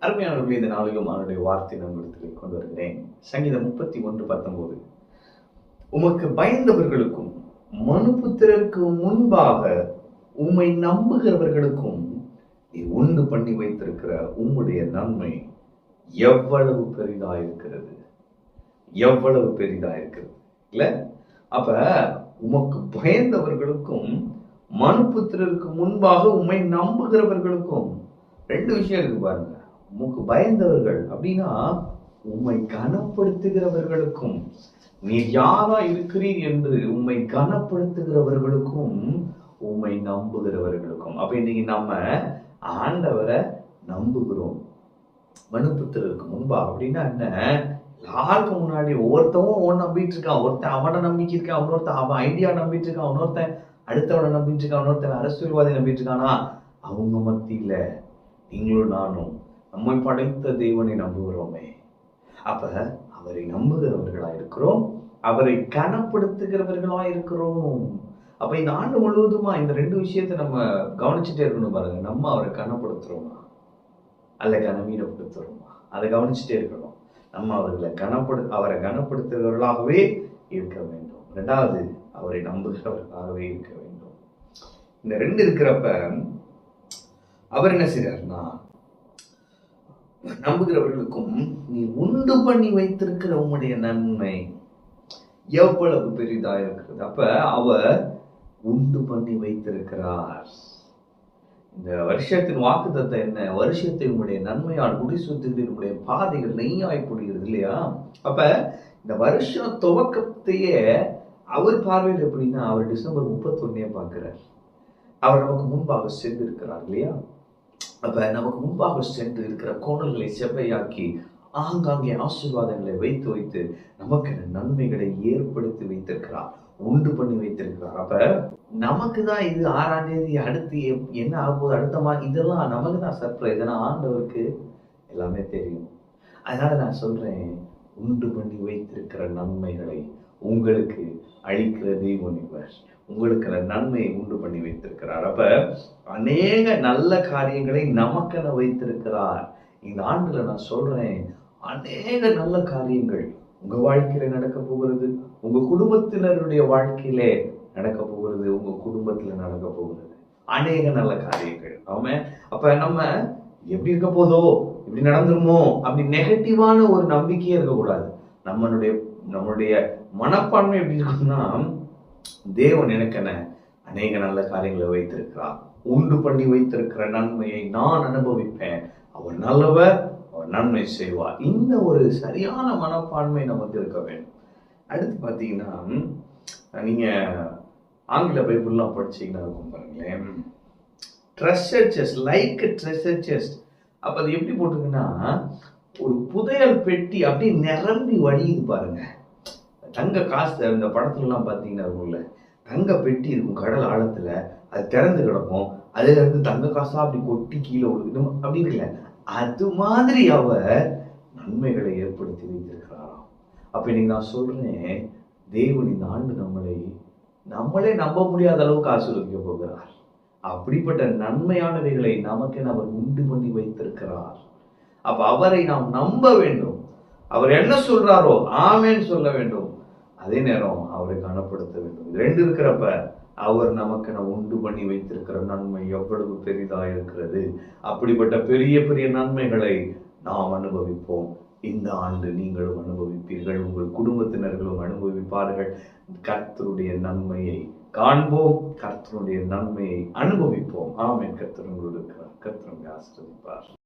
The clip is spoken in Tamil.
அருமையானவர்களே இந்த நாளிலும் அவனுடைய வார்த்தை நம்மிடத்தில் கொண்டு வருகிறேன். சங்கீதம் முப்பத்தி ஒன்று பத்தொன்பது. உமக்கு பயந்தவர்களுக்கும் மனுபுத்திரருக்கு முன்பாக உம்மை நம்புகிறவர்களுக்கும் ஒன்று உண்டு பண்ணி வைத்திருக்கிற உம்முடைய நன்மை எவ்வளவு பெரிதா இருக்கிறது? எவ்வளவு பெரிதா இருக்கிறது? இல்ல? அப்ப உமக்கு பயந்தவர்களுக்கும் மனுபுத்திரருக்கு முன்பாக உம்மை நம்புகிறவர்களுக்கும் ரெண்டு விஷயம் இருக்கு பாருங்க. உமக்கு பயந்தவர்கள் அப்படின்னா உம்மை கனப்படுத்துகிறவர்களுக்கும் நீர் யாரா இருக்கிறீர் என்று உம்மை கனப்படுத்துகிறவர்களுக்கும் உம்மை நம்புகிறவர்களுக்கும். அப்ப இன்னைக்கு நம்ம ஆண்டவரை நம்புகிறோம். மனுப்புத்தருக்கு முன்பா அப்படின்னா என்ன? எல்லாருக்கும் முன்னாடி ஒவ்வொருத்தவும் ஒன்னு நம்பிட்டு இருக்கான். ஒருத்தன் அவனை நம்பிக்கை இருக்கான் இன்னொருத்தன் அவன் ஐடியா நம்பிட்டு இருக்கான் இன்னொருத்தன் அடுத்தவனை நம்பிட்டு இருக்கான் இன்னொருத்தன் அரசியல்வாதி நம்பிட்டு இருக்கானா? அவங்க மத்தியில நீங்களும் நானும் நம்மை படைத்த தெய்வனை நம்புகிறோமே. அப்ப அவரை நம்புகிறவர்களா இருக்கிறோம். அவரை கனப்படுத்துகிறவர்களா இருக்கிறோம். அப்ப இந்த ஆண்டு முழுவதுமா இந்த ரெண்டு விஷயத்தை நம்ம கவனிச்சுட்டே இருக்கணும் பாருங்க. நம்ம அவரை கனப்படுத்துறோமா? அல்ல கனவீனப்படுத்துறோமா? அதை கவனிச்சுட்டே இருக்கணும். நம்ம அவர்களை கனப்படு அவரை கனப்படுத்துகிறவர்களாகவே இருக்க வேண்டும். ரெண்டாவது அவரை நம்புகிறவர்களாகவே இருக்க வேண்டும். இந்த ரெண்டு இருக்கிறப்ப அவர் என்ன செய்றாருன்னா நம்புகிறவர்களுக்கும் நீ உண்டு பண்ணி வைத்திருக்கிற உம்முடைய நன்மை எவ்வளவு பெரிதா இருக்கிறது. அப்ப அவர் உண்டு பண்ணி வைத்திருக்கிறார். இந்த வருஷத்தின் வாக்குத்தத்தை என்ன? வருஷத்தை உங்களுடைய நன்மையால் முடிசூத்துகிற உங்களுடைய பாதைகள் நெய்யாய் புரிகிறது இல்லையா? அப்ப இந்த வருஷம் துவக்கத்தையே அவர் பார்வையில் எப்படின்னா அவர் டிசம்பர் முப்பத்தொன்னே பார்க்கிறார். அவர் நமக்கு முன்பாக சென்று இருக்கிறார் இல்லையா? அப்ப நமக்கு முன்பாக சென்று இருக்கிற கோணல்களை செவ்வையாக்கி ஆங்காங்கே ஆசீர்வாதங்களை வைத்து வைத்து நமக்கு நன்மைகளை ஏற்படுத்தி வைத்திருக்கிறார் உண்டு பண்ணி வைத்திருக்கிறார். அப்ப நமக்கு தான் இது ஆறாம் தேதி அடுத்து என்ன ஆகும்போது அடுத்த மாதிரி இதெல்லாம் நமக்கு தான் சர்ப்ரைஸ் ஏன்னா ஆண்டவருக்கு எல்லாமே தெரியும். அதனால நான் சொல்றேன் உண்டு பண்ணி வைத்திருக்கிற நன்மைகளை உங்களுக்கு அளிக்கிற தெய்வம் இவர். உங்களுக்கு நன்மையை உண்டு பண்ணி வைத்திருக்கிறார். அப்ப அநேக நல்ல காரியங்களை நமக்கென வைத்திருக்கிறார். இந்த ஆண்டுல நான் சொல்றேன் அநேக நல்ல காரியங்கள் உங்க வாழ்க்கையில நடக்க போகிறது உங்க குடும்பத்தினருடைய வாழ்க்கையிலே நடக்க போகிறது உங்க குடும்பத்துல நடக்க போகிறது. அநேக நல்ல காரியங்கள். ஆமாம் அப்ப நம்ம எப்படி இருக்க போதோ இப்படி நடந்துருமோ அப்படி நெகட்டிவான ஒரு நம்பிக்கையே இருக்கக்கூடாது. நம்மளுடைய நம்மளுடைய மனப்பான்மை எப்படி இருக்குன்னா தேவன் எனக்கென அநேக நல்ல காரியங்களை வைத்திருக்கிறார். உண்டு பண்ணி வைத்திருக்கிற நன்மையை நான் அனுபவிப்பேன். அவர் நல்லவர் அவர் நன்மை செய்வார். இந்த ஒரு சரியான மனப்பான்மை நமக்கு இருக்க வேண்டும். அடுத்து பார்த்தீங்கன்னா நீங்க ஆங்கில பைபிள்லாம் படிச்சீங்கன்னா இருக்கும் பாருங்களேன். Treasure chest like treasure chest அப்போ அது எப்படி போட்டிருக்குன்னா ஒரு புதையல் பெட்டி அப்படியே நிரம்பி வழியுது பாருங்க. தங்க காசு இந்த படத்துலலாம் பார்த்தீங்கன்னா இருக்கும்ல தங்க பெட்டி இருக்கும் கடல் ஆழத்தில் அது திறந்து கிடக்கும். அதில் இருந்து தங்க காசாக அப்படி கொட்டி கீழே விழுது அப்படி இருக்குல்ல. அது மாதிரி அவர் நன்மைகளை ஏற்படுத்தி வைத்திருக்கிறாராம். அப்போ இன்னைக்கு நான் சொல்கிறேன் தேவன் இந்த ஆண்டு நம்மளை நம்மளே நம்ப முடியாத அளவுக்கு ஆசீர்வதிக்க போகிறார். அப்படிப்பட்ட நன்மையானவைகளை நமக்கு அவர் உண்டு பண்ணி வைத்திருக்கிறார். அப்ப அவரை நாம் நம்ப வேண்டும். அவர் என்ன சொல்றாரோ ஆமேன்னு சொல்ல வேண்டும். அதே நேரம் அவரை கனப்படுத்த வேண்டும். இது ரெண்டு இருக்கிறப்ப அவர் நமக்கு நான் உண்டு பண்ணி வைத்திருக்கிற நன்மை எவ்வளவு பெரிதா இருக்கிறது? அப்படிப்பட்ட பெரிய பெரிய நன்மைகளை நாம் அனுபவிப்போம். இந்த ஆண்டு நீங்களும் அனுபவிப்பீர்கள் உங்கள் குடும்பத்தினர்களும் அனுபவிப்பார்கள். கர்த்தருடைய நன்மையை காண்போம் கர்த்தருடைய நன்மையை அனுபவிப்போம். ஆமென். கர்த்தர் உங்களோடு இருக்கிறார். கர்த்தர்